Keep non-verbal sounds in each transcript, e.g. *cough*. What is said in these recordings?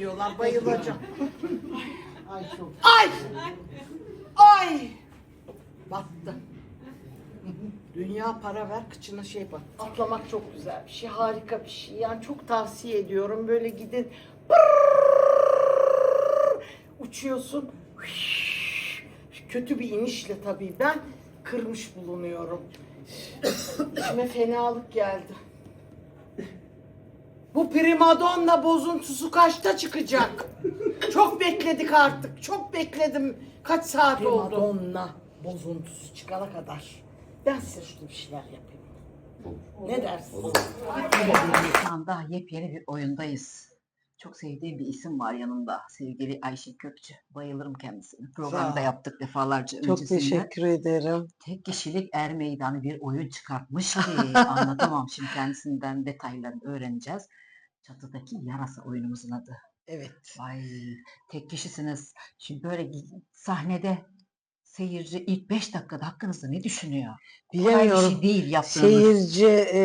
ediyorlar. Bayılacağım. Ay çok. Ay! Ay! Battı. Dünya para ver kıçına şey bak. Atlamak çok güzel bir şey. Harika bir şey. Yani çok tavsiye ediyorum. Böyle gidin. Uçuyorsun. Kötü bir inişle tabii ben kırmış bulunuyorum. İçime fenalık geldi. Bu primadonna bozuntusu kaçta çıkacak? Çok bekledik artık. Çok bekledim. Kaç saat oldu? Primadonna bozuntusu çıkana kadar. Ben size şurada bir şeyler yapayım. Ne dersin? Şu anda yepyeni bir oyundayız. Çok sevdiğim bir isim var yanımda. Sevgili Ayşe Kökçü. Bayılırım kendisine. Programda yaptık defalarca Çok öncesinde. teşekkür ederim. Tek kişilik er meydanı bir oyun çıkartmış *laughs* ki anlatamam. Şimdi kendisinden detaylarını öğreneceğiz. Çatıdaki yarasa oyunumuzun adı. Evet. Vay tek kişisiniz. Şimdi böyle sahnede seyirci ilk 5 dakikada hakkınızda ne düşünüyor? Kolay bir Bilemiyorum. şey değil yaptığınız. Seyirci e,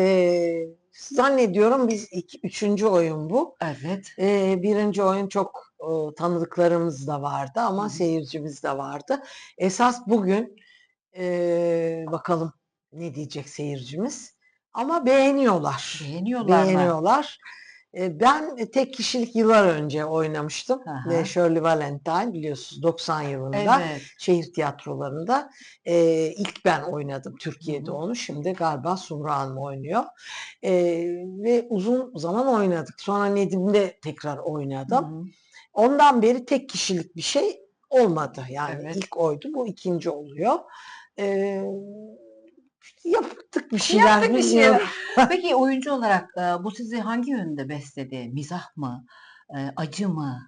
zannediyorum biz iki, üçüncü oyun bu. Evet. E, birinci oyun çok e, tanıdıklarımız da vardı ama Hı seyircimiz de vardı. Esas bugün e, bakalım ne diyecek seyircimiz. Ama beğeniyorlar. Beğeniyorlar mı? Beğeniyorlar. E, Ben tek kişilik yıllar önce oynamıştım. Aha. Ve Shirley Valentine biliyorsunuz 90 yılında. Evet. şehir tiyatrolarında. Ee, ilk ben oynadım Türkiye'de Hı onu. Şimdi galiba Sumru Hanım oynuyor. Ee, ve uzun zaman oynadık. Sonra Nedim'de tekrar oynadım. Hı. Ondan beri tek kişilik bir şey olmadı. Yani Evet. ilk oydu. Bu ikinci oluyor. İşte yaptık bir şeyler. Yaptık bir şeyler. *laughs* Peki oyuncu olarak e, bu sizi hangi yönde besledi? Mizah mı? E, Acı mı?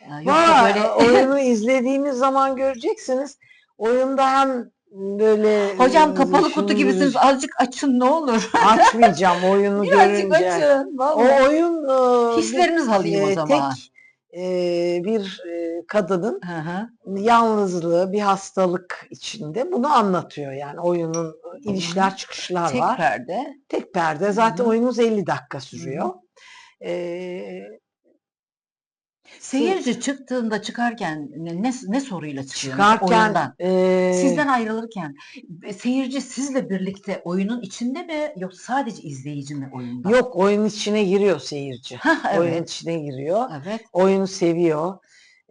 E, Yoksa böyle *laughs* oyunu izlediğiniz zaman göreceksiniz. Oyunda hem böyle hocam kapalı kutu gibisiniz azıcık açın ne olur. Açmayacağım oyunu *laughs* Birazcık görünce. açın. O vallahi. oyun e, Hislerinizi alayım o zaman. Tek e, bir e, kadının Hı hı. yalnızlığı, bir hastalık içinde bunu anlatıyor. Yani oyunun inişler çıkışlar Tek var. perde. Tek perde. Zaten hı. oyunumuz 50 dakika sürüyor. E, Seyirci çıktığında çıkarken ne, ne, soruyla çıkıyor? çıkarken oyundan? e, Sizden ayrılırken e, seyirci sizle birlikte oyunun içinde mi yoksa sadece izleyici mi oyunda? yok oyun içine giriyor seyirci. Oyun evet. içine giriyor. Evet. oyunu seviyor.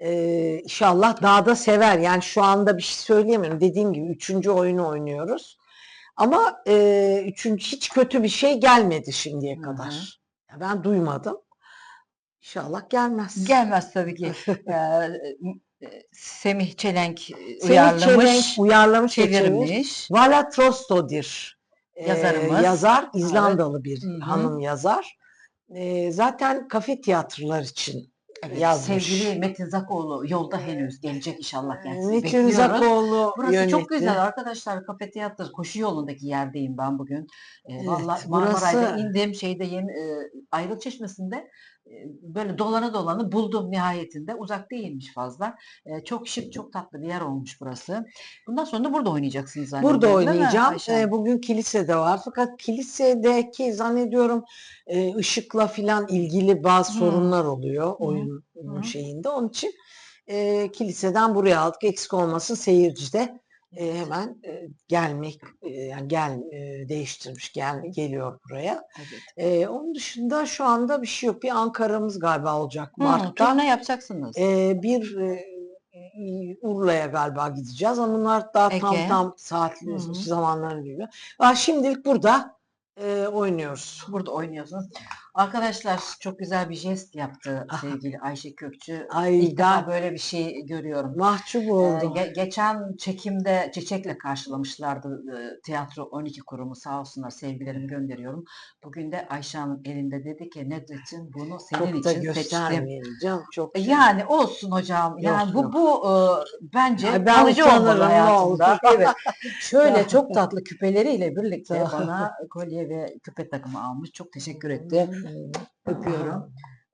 Ee, inşallah daha da sever. Yani şu anda bir şey söyleyemiyorum. Dediğim gibi üçüncü oyunu oynuyoruz. Ama e, üçüncü hiç kötü bir şey gelmedi şimdiye kadar. Ya Ben duymadım. İnşallah gelmez. Gelmez tabii ki. *laughs* Ee, e, Semih Çelenk e, Semih uyarlamış, Çelenk uyarlamış çevirmiş. çevirmiş. Vala Trostodir e, Yazarımız. yazar. İzlandalı bir Hı hı. hanım yazar. E, zaten kafe tiyatrolar için Evet, yazmış. sevgili Metin Zakoğlu yolda henüz gelecek inşallah kendisi. Metin Bekliyoruz. Zakoğlu Burası yönetti. çok güzel arkadaşlar. Kafe tiyatro koşu yolundaki yerdeyim ben bugün. Ee, Evet, vallahi Marmaray'da burası- indim şeyde yeni e, Ayrılık Çeşmesi'nde böyle dolana dolanı buldum nihayetinde. Uzak değilmiş fazla. E, çok şık, çok tatlı bir yer olmuş burası. Bundan sonra da burada oynayacaksınız zannediyorum. Burada oynayacağım. Hanım? bugün kilisede var. Fakat kilisedeki zannediyorum e, ışıkla filan ilgili bazı Hı. sorunlar oluyor oyun Hı. şeyinde. Onun için e, kiliseden buraya aldık. Eksik olmasın seyirci de e, hemen e, gelmek e, yani gel e, değiştirmiş gel geliyor buraya. Evet. E, onun dışında şu anda bir şey yok. Bir Ankara'mız galiba olacak Hı, Mart'ta. turne yapacaksınız. Ee, bir e, Urla'ya galiba gideceğiz ama bunlar daha tam Ege. tam saatli Hı hı. zamanlarını bilmiyor. Aa, şimdilik burada e, oynuyoruz. Burada oynuyorsunuz. Arkadaşlar çok güzel bir jest yaptı *laughs* sevgili Ayşe Kökçü. Ay İlk ben böyle bir şey görüyorum. mahcup Ee, oldum. ge- geçen çekimde Çiçek'le karşılamışlardı e, Tiyatro 12 kurumu sağ olsunlar sevgilerimi gönderiyorum. Bugün de Ayşe Hanım elinde dedi ki Nedret'in bunu senin Çok da için seçtim. göstermeyelim canım. Çok E, Yani olsun hocam. Yani Yok, bu bu e, bence Ay, ben kalıcı olmalı utanırım, ne hayatımda. *laughs* Evet. Şöyle Ya. çok *laughs* tatlı küpeleriyle birlikte bana kolye ve küpe takımı almış. Çok teşekkür etti. Öpüyorum.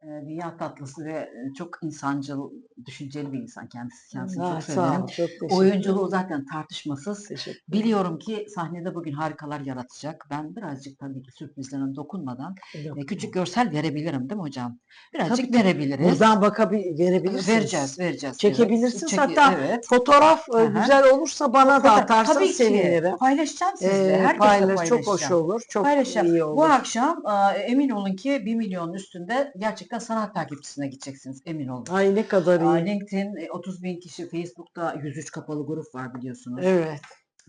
Dünya tatlısı ve çok insancıl, düşünceli bir insan kendisi. Kendisini Ha, çok severim. ol, çok teşekkür Oyunculuğu zaten tartışmasız. Biliyorum ki sahnede bugün harikalar yaratacak. Ben birazcık tabii ki sürprizlerine dokunmadan e, küçük görsel verebilirim değil mi hocam? Birazcık Tabii, tabii. verebiliriz. Buradan bakabil verebilirsiniz. vereceğiz, vereceğiz. Çekebilirsiniz. Evet. Hatta evet. Fotoğraf Aha. güzel olursa bana da Tabii atarsan ki. sevinirim. Paylaşacağım sizle. Ee, Herkesle paylaş, çok hoş paylaşacağım. olur. Çok Paylaşacağım. iyi olur. Bu akşam emin olun ki 1 milyonun üstünde gerçekten sanat takipçisine gideceksiniz. Emin olun. Ay ne kadar Aa, iyi. LinkedIn e, 30 bin kişi, Facebook'ta 103 kapalı grup var biliyorsunuz. Evet.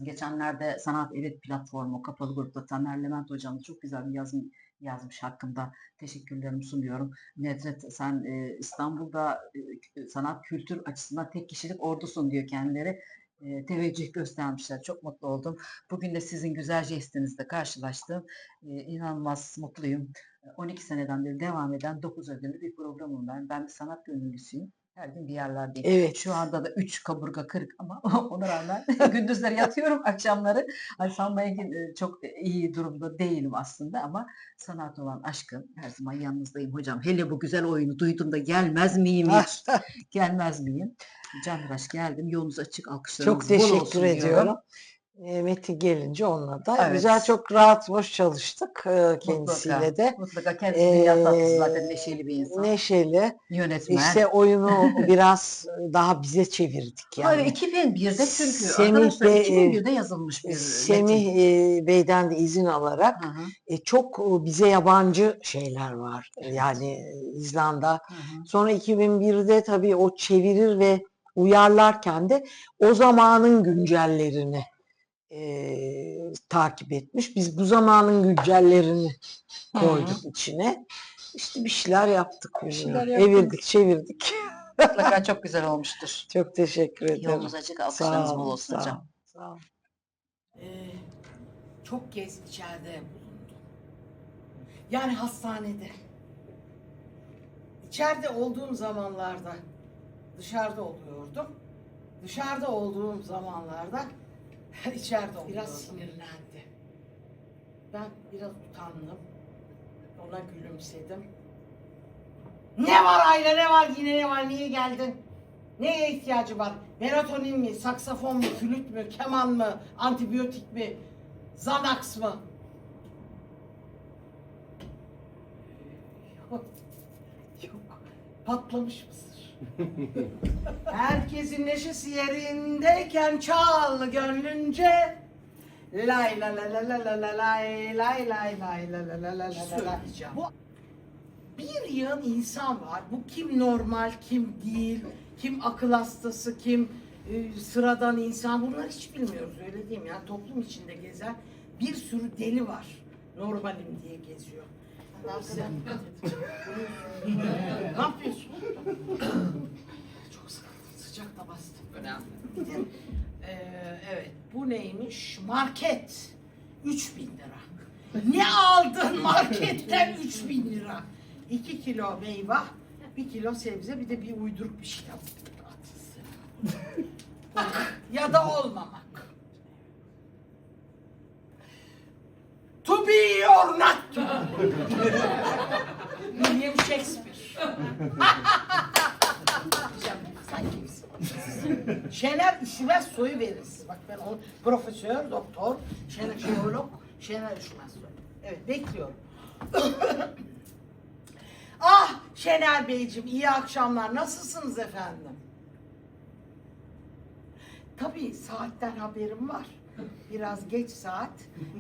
Geçenlerde Sanat Elit platformu kapalı grupta Taner Levent hocamız çok güzel bir yazım yazmış hakkında teşekkürlerimi sunuyorum. Nedret sen e, İstanbul'da e, sanat kültür açısından tek kişilik ordusun diyor kendileri. E, teveccüh göstermişler. Çok mutlu oldum. Bugün de sizin güzel jestinizle karşılaştım. E, inanılmaz mutluyum. 12 seneden beri devam eden 9 ödüllü bir programım ben. Ben bir sanat gönüllüsüyüm. Her gün bir yerlerdeyim. Evet. Şu anda da 3 kaburga kırık ama *laughs* ona rağmen *laughs* gündüzleri yatıyorum akşamları. Sanmayın ki e, çok iyi durumda değilim aslında ama sanat olan aşkım her zaman yanınızdayım hocam. Hele bu güzel oyunu duyduğumda gelmez miyim hiç? gelmez miyim? Canraş geldim. Yolunuz açık alkışlarınız Çok bol teşekkür olsun diyorum. ediyorum. E, Metin gelince onunla da Evet. güzel çok rahat hoş çalıştık e, kendisiyle Mutlaka, de. Mutlaka kendisi dünya tatlısı zaten Ee, neşeli bir insan. Neşeli. Yönetmen. İşte oyunu *laughs* biraz daha bize çevirdik Hayır, yani. 2001'de çünkü Semih arkadaşlar de, e, 2001'de yazılmış bir Semih metin. e, Bey'den de izin alarak Hı hı, e, çok bize yabancı şeyler var. Yani İzlanda. hı hı. Sonra 2001'de tabii o çevirir ve uyarlarken de o zamanın güncellerini e, takip etmiş. Biz bu zamanın güncellerini Hı hı. koyduk içine. İşte bir şeyler yaptık. Bir şeyler yaptınız. Evirdik, çevirdik. Mutlaka *laughs* çok güzel olmuştur. Çok teşekkür ederim. Yolunuz açık, alkışlarınız bol olsun sağ hocam. olun, sağ olun. Ee, çok kez içeride bulundum. Yani hastanede. İçeride olduğum zamanlarda dışarıda oluyordum. Dışarıda olduğum zamanlarda içeride oluyordum. Biraz sinirlendi. Ben biraz utandım. Ona gülümsedim. Ne var Ayla ne var yine ne var niye geldin? Neye ihtiyacı var? Melatonin mi, saksafon mu, flüt mü, keman mı, antibiyotik mi, Xanax mı? Yok. Yok. Patlamış mısır. Herkesin neşesi yerindeyken çal gönlünce. Lay la la la la la la lay lay lay lay la la la la la la. Bu bir yığın insan var. Bu kim normal, kim değil, kim akıl hastası, kim e, sıradan insan. Bunları hiç bilmiyoruz öyle mi? Yani toplum içinde gezen bir sürü deli var. Normalim diye geziyor. Ne yapıyorsun? Çok sıkıldım. Sıcak da bastı. Önemli. Ee, evet. Bu neymiş? Market. 3000 lira. Ne aldın marketten 3000 lira? 2 kilo meyve, 1 kilo sebze, bir de bir uyduruk bir şey yaptım. ya da olmamak. To be or not to be. William Shakespeare. Sen kimsin? Şener Üşümez soyu veririz. Bak ben onu profesör, doktor, Şener jeolog, Şener Üşümez soyu. Evet bekliyorum. *coughs* ah Şener Beyciğim iyi akşamlar. Nasılsınız efendim? Tabii saatten haberim var. Biraz geç saat.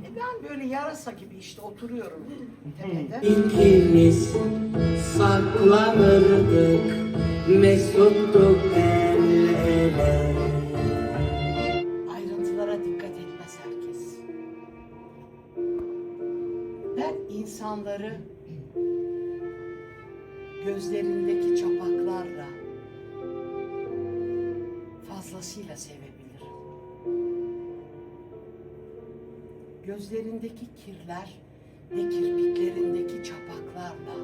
E ben böyle yarasa gibi işte oturuyorum tepede. İkimiz saklanırdık Mesuttuk el ele Ayrıntılara dikkat etmez herkes. Ben insanları gözlerindeki çapaklarla fazlasıyla sevebilirim. Gözlerindeki kirler ve kirpiklerindeki çapaklarla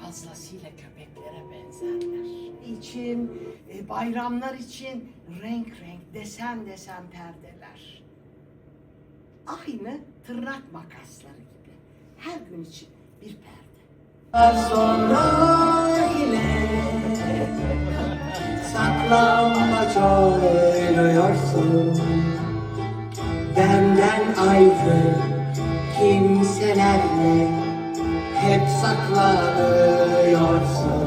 fazlasıyla köpeklere benzerler. İçin, e, bayramlar için renk renk, desen desen perdeler. Aynı tırnak makasları gibi. Her gün için bir perde. Sonra yine saklanmaç oynuyorsun Benden ayrı kimselerle hep saklanıyorsun